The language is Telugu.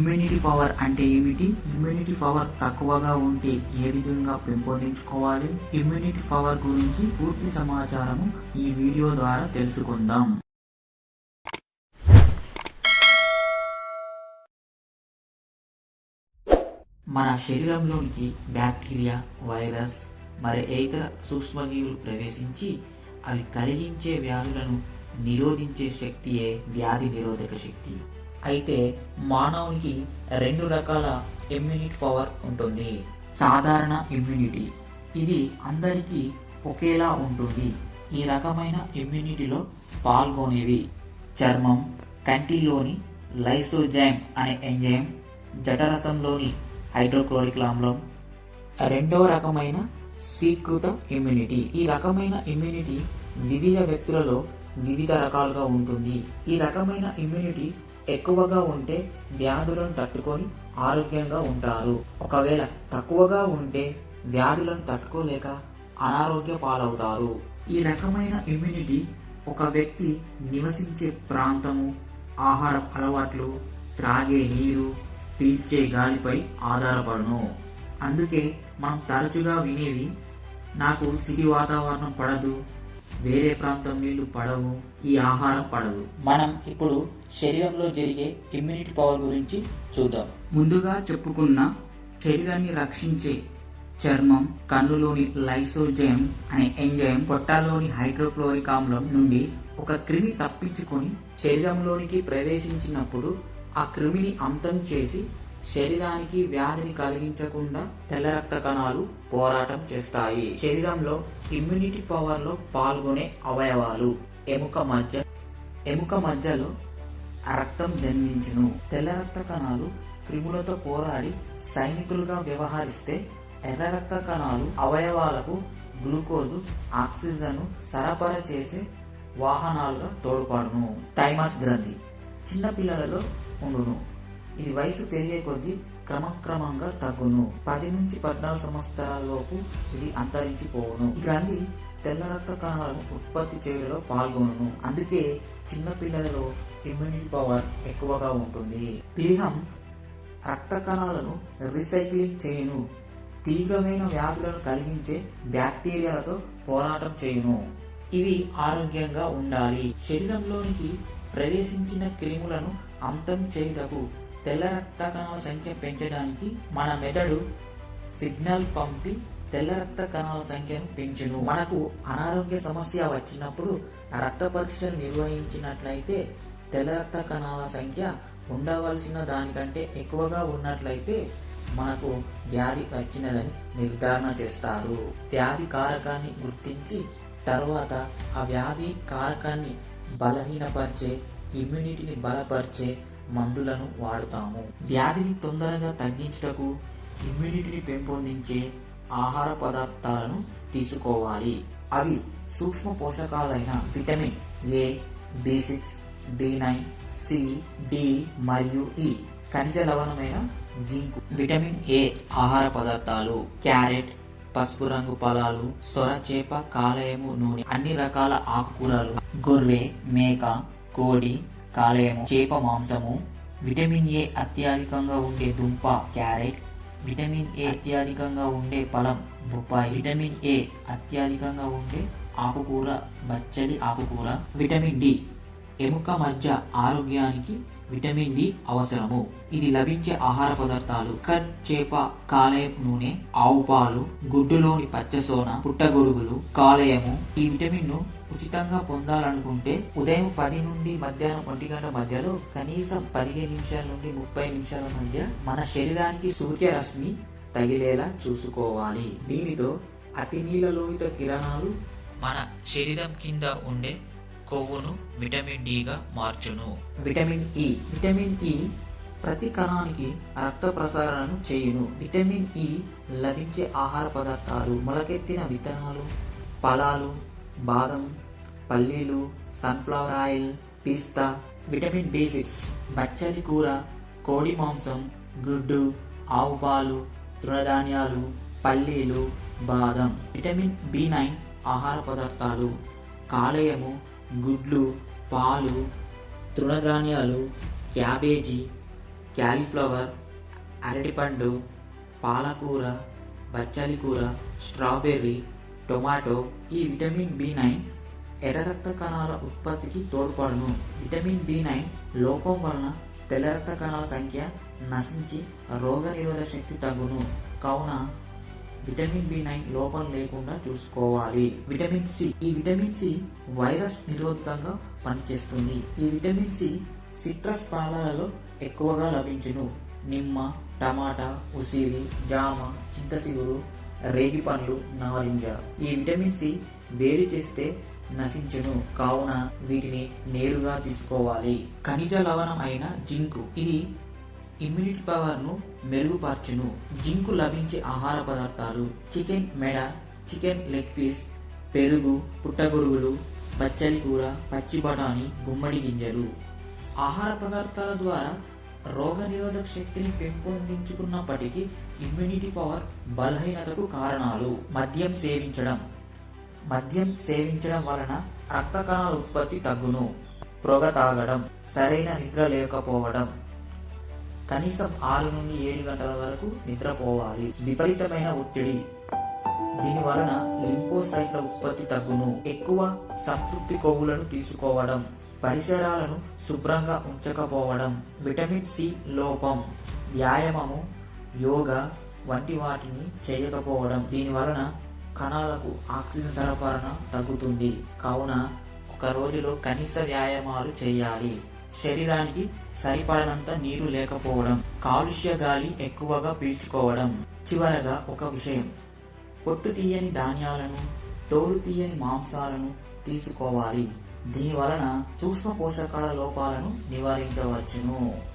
ఇమ్యూనిటీ పవర్ అంటే ఏమిటి? ఇమ్యూనిటీ పవర్ తక్కువగా ఉంటే ఏ విధంగా పెంపొందించుకోవాలి? ఇమ్యూనిటీ పవర్ గురించి పూర్తి సమాచారము ఈ వీడియో ద్వారా తెలుసుకుందాం. మన శరీరంలోనికి బ్యాక్టీరియా వైరస్ మరి ఇతర సూక్ష్మజీవులు ప్రవేశించి అవి కలిగించే వ్యాధులను నిరోధించే శక్తియే వ్యాధి నిరోధక శక్తి. అయితే మానవునికి రెండు రకాల ఇమ్యూనిటీ పవర్ ఉంటుంది. సాధారణ ఇమ్యూనిటీ ఇది అందరికీ ఒకేలా ఉంటుంది. ఈ రకమైన ఇమ్యూనిటీలో పాల్గొనేవి. చర్మం కంటిలోని లైసోజైమ్ అనే ఎంజైమ్ జఠరసంలోని హైడ్రోక్లోరిక్ ఆమ్లం. రెండవ రకమైన స్వీకృత ఇమ్యూనిటీ ఈ రకమైన ఇమ్యూనిటీ వివిధ వ్యక్తులలో వివిధ రకాలుగా ఉంటుంది. ఈ రకమైన ఇమ్యూనిటీ ఎక్కువగా ఉంటే వ్యాధులను తట్టుకొని ఆరోగ్యంగా ఉంటారు. ఒకవేళ తక్కువగా ఉంటే వ్యాధులను తట్టుకోలేక అనారోగ్య పాలవుతారు. ఈ రకమైన ఇమ్యూనిటీ ఒక వ్యక్తి నివసించే ప్రాంతము ఆహార అలవాట్లు త్రాగే నీరు పీల్చే గాలిపై ఆధారపడను. అందుకే మనం తరచుగా వినేవి నాకు సిటీ వాతావరణం పడదు వేరే ప్రాంతం నీళ్ళు పడవు ఈ ఆహారం పడదు. మనం ఇప్పుడు శరీరంలో జరిగే ఇమ్యూనిటీ పవర్ గురించి చూద్దాం. ముందుగా చెప్పుకున్న శరీరాన్ని రక్షించే చర్మం కన్నులోని లైసోజైమ్ అనే ఎంజైమ్ పొట్టలోని హైడ్రోక్లోరిక్ ఆమ్లం నుండి ఒక క్రిమి తప్పించుకొని శరీరంలోనికి ప్రవేశించినప్పుడు ఆ క్రిమిని అంతం చేసి శరీరానికి వ్యాధిని కలిగించకుండా తెల్ల రక్త కణాలు పోరాటం చేస్తాయి. శరీరంలో ఇమ్యూనిటీ పవర్లో పాల్గొనే అవయవాలు. ఎముక మధ్య ఎముక మధ్యలో రక్తం జన్మించును. తెల్ల రక్త కణాలు క్రిములతో పోరాడి సైనికులుగా వ్యవహరిస్తే ఎర్ర రక్త కణాలు అవయవాలకు గ్లూకోజు ఆక్సిజన్ సరఫరా చేసే వాహనాలుగా తోడ్పడును. థైమాస్ గ్రంథి. చిన్న పిల్లలలో ఉండును. ఇది వయసు పెరిగే కొద్దీ క్రమక్రమంగా తగ్గును. పది నుంచి పద్నాలుగు సంవత్సరాలలోపు ఇది అంతరించిపోవును. గ్రంథి తెల్ల రక్త కణాలను ఉత్పత్తి చేయడంలో పాల్గొను అందుకే చిన్న పిల్లలలో ఇమ్యూనిటీ పవర్ ఎక్కువగా ఉంటుంది. ప్లీహం రక్త కణాలను రీసైక్లింగ్ చేయును. తీవ్రమైన వ్యాధులను కలిగించే బ్యాక్టీరియాలతో పోరాటం చేయును. ఇవి ఆరోగ్యంగా ఉండాలి. శరీరంలోనికి ప్రవేశించిన క్రిములను అంతం చేయుటకు తెల్ల రక్త కణాల సంఖ్య పెంచడానికి మన మెదడు సిగ్నల్ పంపి తెల్ల రక్త కణాల సంఖ్యను పెంచును. మనకు అనారోగ్య సమస్య వచ్చినప్పుడు రక్త పరీక్షలు నిర్వహించినట్లయితే తెల్ల రక్త కణాల సంఖ్య ఉండవలసిన దానికంటే ఎక్కువగా ఉన్నట్లయితే మనకు వ్యాధి వచ్చినదని నిర్ధారణ చేస్తారు. వ్యాధి కారకాన్ని గుర్తించి తర్వాత ఆ వ్యాధి కారకాన్ని బలహీనపరిచే ఇమ్యూనిటీని బలపరిచే మందులను వాడుతాము. వ్యాధిని తొందరగా తగ్గించుటకు ఇమ్యూనిటీని పెంపొందించే ఆహార పదార్థాలను తీసుకోవాలి. అవి సూక్ష్మ పోషకాలైన vitamin A B six B nine C D మరియు ఈ ఖనిజ లవణమైన జింక్ విటమిన్ ఏ ఆహార పదార్థాలు క్యారెట్ పసుపు రంగు ఫలాలు సొర చేప కాలయము నూనె అన్ని రకాల ఆకుకూరలు గొర్రె మేక కోడి కాలేయము. చేప మాంసము. విటమిన్ ఏ అత్యధికంగా ఉండే దుంప క్యారెట్. విటమిన్ ఏ అత్యధికంగా ఉండే ఫలం బొప్పాయి. విటమిన్ ఏ అత్యధికంగా ఉండే ఆకుకూర బచ్చలి ఆకుకూర. విటమిన్ డి ఎముక మధ్య ఆరోగ్యానికి విటమిన్ డి అవసరము. ఇది లభించే ఆహార పదార్థాలు. కట్ చేప కాలేయం నూనె ఆవు పాలు గుడ్డులోని పచ్చసోన పుట్టగొడుగులు కాలేయము. ఈ విటమిన్ను ఉచితంగా పొందాలనుకుంటే ఉదయం పది నుండి మధ్యాహ్నం ఒంటి గంట మధ్యలో కనీసం పదిహేను నిమిషాల నుండి ముప్పై నిమిషాల మధ్య మన శరీరానికి సూర్యరశ్మి తగిలేలా చూసుకోవాలి. దీనితో అతి నీలలోహిత కిరణాలు మన శరీరం కింద ఉండే కొవ్వును విటమిన్ డిగా మార్చును. విటమిన్ ఇ విటమిన్ ఇ ప్రతి కణానికి రక్త ప్రసారణను చేయును. విటమిన్ ఇ లభించే ఆహార పదార్థాలు మొలకెత్తిన విత్తనాలు ఫలాలు బాదం పల్లీలు సన్ఫ్లవర్ ఆయిల్ పిస్తా విటమిన్ బి సిక్స్ బచ్చలి కూర కోడి మాంసం గుడ్డు ఆవు పాలు తృణధాన్యాలు పల్లీలు బాదం విటమిన్ బి నైన్ ఆహార పదార్థాలు కాలేయము గుడ్లు పాలు తృణధాన్యాలు క్యాబేజీ క్యాలీఫ్లవర్ అరటిపండు పాలకూర బచ్చాలి కూర స్ట్రాబెర్రీ టొమాటో ఈ విటమిన్ బి నైన్ ఎర్ర రక్త కణాల ఉత్పత్తికి తోడ్పడును. విటమిన్ బి నైన్ లోపం వలన తెల్ల రక్త కణాల సంఖ్య నశించి రోగ నిరోధక శక్తి తగ్గును. కావున విటమిన్ బి నైన్ లోపం లేకుండా చూసుకోవాలి. Vitamin C. ఈ విటమిన్ సి వైరస్ నిరోధకంగా పనిచేస్తుంది. ఈ విటమిన్ సి సిట్రస్ ఫలాలలో ఎక్కువగా లభించును. నిమ్మ టమాటా ఉసిరి జామ చింతసిగురు రేగి పండ్లు నారింజ. ఈ విటమిన్ సి వేడి చేస్తే నశించును. కావున వీటిని నేరుగా తీసుకోవాలి. ఖనిజ లవణం అయిన జింకు. ఇది ఇమ్యూనిటీ పవర్ను మెరుగుపరచును. జింకు లభించే ఆహార పదార్థాలు. చికెన్ మెడ చికెన్ లెగ్ పీస్ పెరుగు పుట్టగొరుగులు బచ్చలి కూర పచ్చి బఠానీ గుమ్మడి గింజలు. ఆహార పదార్థాల ద్వారా రోగ నిరోధక శక్తిని పెంపొందించుకున్నప్పటికీ ఇమ్యూనిటీ పవర్ బలహీనతకు కారణాలు. మద్యం సేవించడం. మద్యం సేవించడం వలన రక్త కణాల ఉత్పత్తి తగ్గును. పొగ తాగడం సరైన నిద్ర లేకపోవడం. కనీసం ఆరు నుండి ఏడు గంటల వరకు నిద్రపోవాలి. విపరీతమైన ఒత్తిడి. దీని వలన లింపోసైట్ల ఉత్పత్తి తగ్గును. ఎక్కువ సంతృప్తి కొవ్వులను తీసుకోవడం. పరిసరాలను శుభ్రంగా ఉంచకపోవడం. విటమిన్ సి లోపం వ్యాయామము యోగా వంటి వాటిని చేయకపోవడం. దీని వలన కణాలకు ఆక్సిజన్ సరఫరా తగ్గుతుంది. కావున ఒక రోజులో కనీస వ్యాయామాలు చేయాలి. శరీరానికి సరిపడనంత నీరు లేకపోవడం కాలుష్య గాలి ఎక్కువగా పీల్చుకోవడం చివరగా ఒక విషయం. పొట్టు తీయని ధాన్యాలను తోలు తీయని మాంసాలను తీసుకోవాలి. దీని వలన సూక్ష్మ పోషకాల లోపాలను నివారించవచ్చును.